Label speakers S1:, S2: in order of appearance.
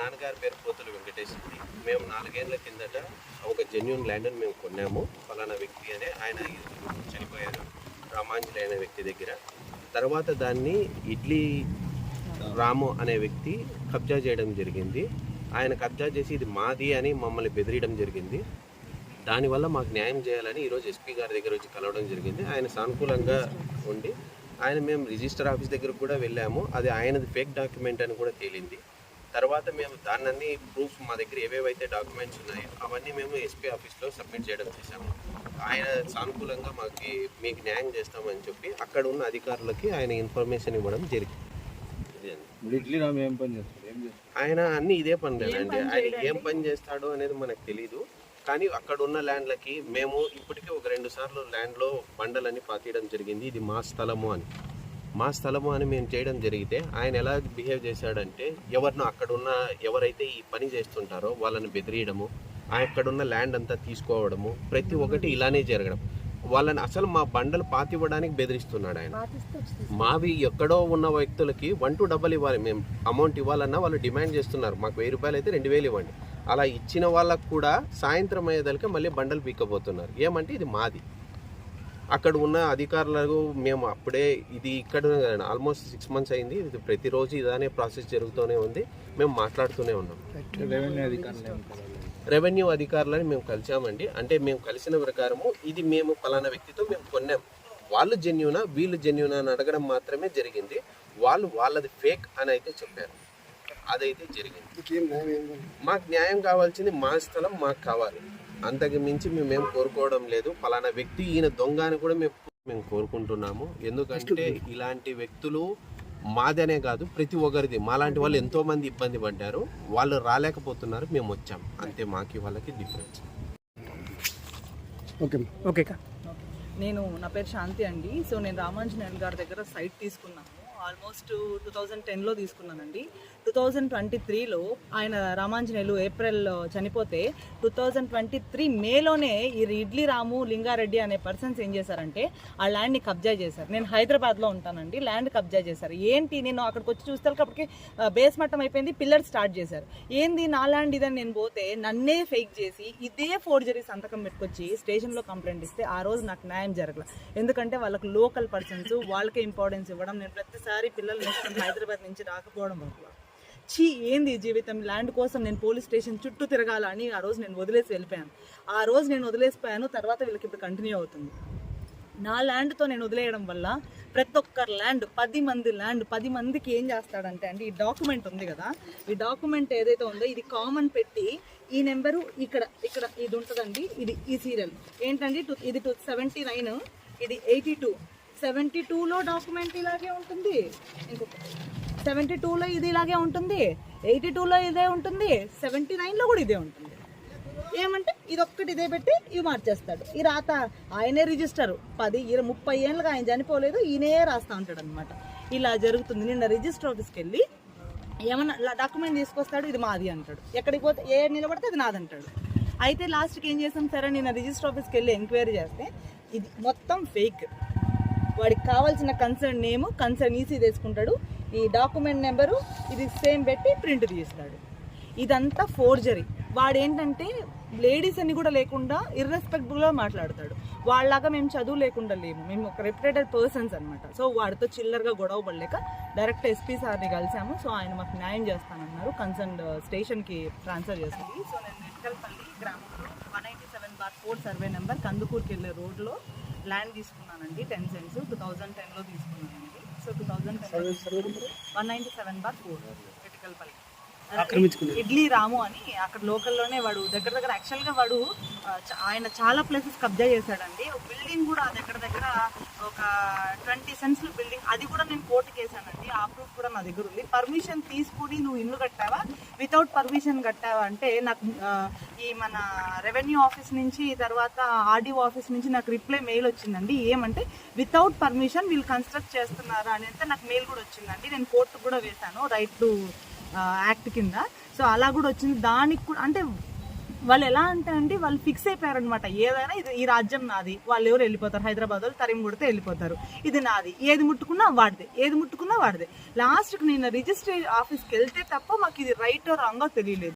S1: నాన్నగారి పేరు పోతుల వెంకటేష్ మేము నాలుగేళ్ళ కిందట ఒక జెన్యున్ ల్యాండ్ని మేము కొన్నాము. ఫలానా వ్యక్తి అనే ఆయన చనిపోయారు. రామాంజలి అనే వ్యక్తి దగ్గర. తర్వాత దాన్ని ఇడ్లీ రాము అనే వ్యక్తి కబ్జా చేయడం జరిగింది. ఆయన కబ్జా చేసి ఇది మాది అని మమ్మల్ని బెదిరియడం జరిగింది. దానివల్ల మాకు న్యాయం చేయాలని ఈరోజు ఎస్పీ గారి దగ్గర వచ్చి కలవడం జరిగింది. ఆయన సానుకూలంగా ఉండి ఆయన మేము రిజిస్టర్ ఆఫీస్ దగ్గరకు కూడా వెళ్ళాము. అది ఆయనది ఫేక్ డాక్యుమెంట్ అని కూడా తేలింది. తర్వాత మేము దాన్ని ప్రూఫ్ మా దగ్గర ఏవేవైతే డాక్యుమెంట్స్ ఉన్నాయో అవన్నీ మేము ఎస్పీ ఆఫీస్లో సబ్మిట్ చేయడం చేశాము. ఆయన సానుకూలంగా మాకు మీకు న్యాయం చేస్తామని చెప్పి అక్కడ ఉన్న అధికారులకి ఆయన ఇన్ఫర్మేషన్ ఇవ్వడం జరిగింది. ఆయన అన్ని ఇదే పనులేనండి. ఆయన ఏం పని చేస్తాడో అనేది మనకు తెలియదు కానీ అక్కడ ఉన్న ల్యాండ్లకి మేము ఇప్పటికే ఒక రెండు సార్లు ల్యాండ్లో బండలని పాతీయడం జరిగింది. ఇది మా స్థలము అని. మా స్థలము అని మేము చేయడం జరిగితే ఆయన ఎలా బిహేవ్ చేశాడంటే ఎవరినో అక్కడ ఉన్న ఎవరైతే ఈ పని చేస్తుంటారో వాళ్ళని బెదిరియడము ఆ అక్కడున్న ల్యాండ్ అంతా తీసుకోవడము ప్రతి ఒక్కటి ఇలానే జరగడం. వాళ్ళని అసలు మా బండలు పాతివ్వడానికి బెదిరిస్తున్నాడు ఆయన. మావి ఎక్కడో ఉన్న వ్యక్తులకి వన్ టు డబల్ ఇవ్వాలి. మేము అమౌంట్ ఇవ్వాలన్నా వాళ్ళు డిమాండ్ చేస్తున్నారు. మాకు వెయ్యి రూపాయలు అయితే రెండు వేలు ఇవ్వండి. అలా ఇచ్చిన వాళ్ళకు కూడా సాయంత్రం అయ్యేదలికి మళ్ళీ బండలు పీక్కపోతున్నారు. ఏమంటే ఇది మాది. అక్కడ ఉన్న అధికారులకు మేము అప్పుడే ఇది ఇక్కడ ఆల్మోస్ట్ సిక్స్ మంత్స్ అయింది. ఇది ప్రతిరోజు ఇదానే ప్రాసెస్ జరుగుతూనే ఉంది. మేము మాట్లాడుతూనే ఉన్నాం.
S2: రెవెన్యూ
S1: అధికారులని మేము కలిసామండి. అంటే మేము కలిసిన ప్రకారము ఇది మేము ఫలానా వ్యక్తితో మేము కొన్నాం. వాళ్ళు జెన్యునా వీళ్ళు జెన్యునా అని అడగడం మాత్రమే జరిగింది. వాళ్ళు వాళ్ళది ఫేక్ అని అయితే చెప్పారు. అదైతే జరిగింది. మాకు న్యాయం కావాల్సింది మా స్థలం మాకు కావాలి. అంతకు మించి మేమేం కోరుకోవడం లేదు. ఫలానా వ్యక్తి ఈయన దొంగ అని కూడా మేము మేము కోరుకుంటున్నాము. ఎందుకంటే ఇలాంటి వ్యక్తులు మాదనే కాదు ప్రతి ఒక్కరిది. మాలాంటి వాళ్ళు ఎంతో మంది ఇబ్బంది పడ్డారు. వాళ్ళు రాలేకపోతున్నారు. మేము వచ్చాం. అంతే మాకి వాళ్ళకి డిఫరెన్స్
S3: ఓకే
S4: నేను నా పేరు శాంతి అండి. సో నేను రామాంజనేయులు గారి దగ్గర సైట్ తీసుకున్నాను. ఆల్మోస్ట్ టూ థౌజండ్ టెన్లో తీసుకున్నానండి. టూ థౌజండ్ ట్వంటీ త్రీలో ఆయన రామాంజనేయులు ఏప్రిల్లో చనిపోతే టూ థౌజండ్ ట్వంటీ త్రీ మేలోనే ఈ ఇడ్లీ రాము లింగారెడ్డి అనే పర్సన్స్ ఏం చేశారంటే ఆ ల్యాండ్ని కబ్జా చేశారు. నేను హైదరాబాద్లో ఉంటానండి ల్యాండ్ కబ్జా చేశారు. ఏంటి నేను అక్కడికి వచ్చి చూస్తే అప్పటికి బేస్ మట్టం అయిపోయింది పిల్లర్ స్టార్ట్ చేశారు. ఏంది నా ల్యాండ్ ఇదని నేను పోతే నన్నే ఫేక్ చేసి ఇదే ఫోర్జరీ సంతకం పెట్టుకొచ్చి స్టేషన్లో కంప్లైంట్ ఇస్తే ఆ రోజు నాకు న్యాయం జరగల. ఎందుకంటే వాళ్ళకి లోకల్ పర్సన్స్ వాళ్ళకే ఇంపార్టెన్స్ ఇవ్వడం నేను ప్రతిసారి పిల్లలు హైదరాబాద్ నుంచి రాకపోవడం వల్ల. చీ ఏంది జీవితం? ల్యాండ్ కోసం నేను పోలీస్ స్టేషన్ చుట్టూ తిరగాలని ఆ రోజు నేను వదిలేసి వెళ్ళిపోయాను. ఆ రోజు నేను వదిలేసిపోయాను తర్వాత వీళ్ళకి ఇప్పుడు కంటిన్యూ అవుతుంది. నా ల్యాండ్తో నేను వదిలేయడం వల్ల ప్రతి ఒక్కరి ల్యాండ్ పది మంది ల్యాండ్ పది మందికి ఏం చేస్తాడంటే అండి ఈ డాక్యుమెంట్ ఉంది కదా ఈ డాక్యుమెంట్ ఏదైతే ఉందో ఇది కామన్ పెట్టి ఈ నెంబరు ఇక్కడ ఇక్కడ ఇది ఉంటుందండి ఇది ఈ సీరియల్. ఏంటండి? టూ ఇది టూ సెవెంటీ నైన్ ఇది ఎయిటీ టూ. సెవెంటీ టూలో డాక్యుమెంట్ ఇలాగే ఉంటుంది. ఇంకొక సెవెంటీ టూలో ఇది ఇలాగే ఉంటుంది. ఎయిటీ టూలో ఇదే ఉంటుంది. సెవెంటీ నైన్లో కూడా ఇదే ఉంటుంది. ఏమంటే ఇది ఒక్కటి ఇదే పెట్టి ఇవి మార్చేస్తాడు. ఈ రాత ఆయనే రిజిస్టర్. పది ఇరవై ముప్పై ఏళ్ళుగా ఆయన చనిపోలేదు. ఈయనే రాస్తా ఉంటాడు అనమాట ఇలా జరుగుతుంది. నిన్న రిజిస్టర్ ఆఫీస్కి వెళ్ళి ఏమన్నా డాక్యుమెంట్ తీసుకొస్తాడు ఇది మాది అంటాడు. ఎక్కడికి పోతే ఏ నిలబడితే అది నాదంటాడు. అయితే లాస్ట్కి ఏం చేసాం సరే నేను రిజిస్టర్ ఆఫీస్కి వెళ్ళి ఎంక్వైరీ చేస్తే ఇది మొత్తం ఫేక్. వాడికి కావాల్సిన కన్సర్న్ నేమ్ కన్సర్న్ ఈసీ తీసుకుంటాడు. ఈ డాక్యుమెంట్ నెంబరు ఇది సేమ్ పెట్టి ప్రింట్ తీస్తాడు. ఇదంతా ఫోర్జరీ వాడేంటంటే లేడీస్ అని కూడా లేకుండా ఇర్రెస్పెక్టబుల్గా మాట్లాడతాడు. వాళ్ళలాగా మేము చదువు లేకుండా లేము. మేము ఒక రెప్యుటేటెడ్ పర్సన్స్ అనమాట సో వాడితో చిల్లరగా గొడవ పడలేక డైరెక్ట్ ఎస్పీ సార్ని కలిసాము. సో ఆయన మాకు న్యాయం చేస్తానన్నారు. కన్సర్న్ స్టేషన్కి ట్రాన్స్ఫర్ చేస్తుంది సో నేను నెట్కల్పల్లి గ్రామంలో one eighty seven bar four survey number కందుకూరుకి వెళ్ళే రోడ్లో ల్యాండ్ తీసుకున్నానండి టెన్ సెంట్స్. టూ థౌజండ్ టెన్లో తీసుకున్నానండి. So two thousand ten one ninety seven bar four Metikalpalli Idli Ramu అని అక్కడ లోకల్లోనే వాడు దగ్గర దగ్గర యాక్చువల్గా వాడు ఆయన చాలా ప్లేసెస్ కబ్జా చేశాడండి. ఒక బిల్డింగ్ కూడా దగ్గర దగ్గర ట్వంటీ సెన్స్ బిల్డింగ్ అది కూడా నేను కోర్టుకి వేసానండి. ఆ ప్రూఫ్ కూడా నా దగ్గర ఉంది. పర్మిషన్ తీసుకుని నువ్వు ఇల్లు కట్టావా? Without permission కట్టావా? అంటే నాకు ఈ మన రెవెన్యూ ఆఫీస్ నుంచి తర్వాత ఆర్డీఓ ఆఫీస్ నుంచి నాకు రిప్లై మెయిల్ వచ్చిందండి. ఏమంటే వితౌట్ పర్మిషన్ వీళ్ళు కన్స్ట్రక్ట్ చేస్తున్నారా? అని అయితే నాకు మెయిల్ కూడా వచ్చిందండి. నేను కోర్టు కూడా వేశాను రైట్ టు యాక్ట్ కింద. సో అలా కూడా వచ్చింది. దానికి కూడా అంటే వాళ్ళు ఎలా అంటే అండి వాళ్ళు ఫిక్స్ అయిపోయారనమాట ఏదైనా ఇది ఈ రాజ్యం నాది. వాళ్ళు ఎవరు వెళ్ళిపోతారు? హైదరాబాద్ వాళ్ళు తరిమి కొడితే వెళ్ళిపోతారు. ఇది నాది. ఏది ముట్టుకున్నా వాడిదే. ఏది ముట్టుకున్నా వాడిదే. లాస్ట్కి నేను రిజిస్ట్రీ ఆఫీస్కి వెళ్తే తప్ప మాకు ఇది రైట్ రాంగో తెలియలేదు.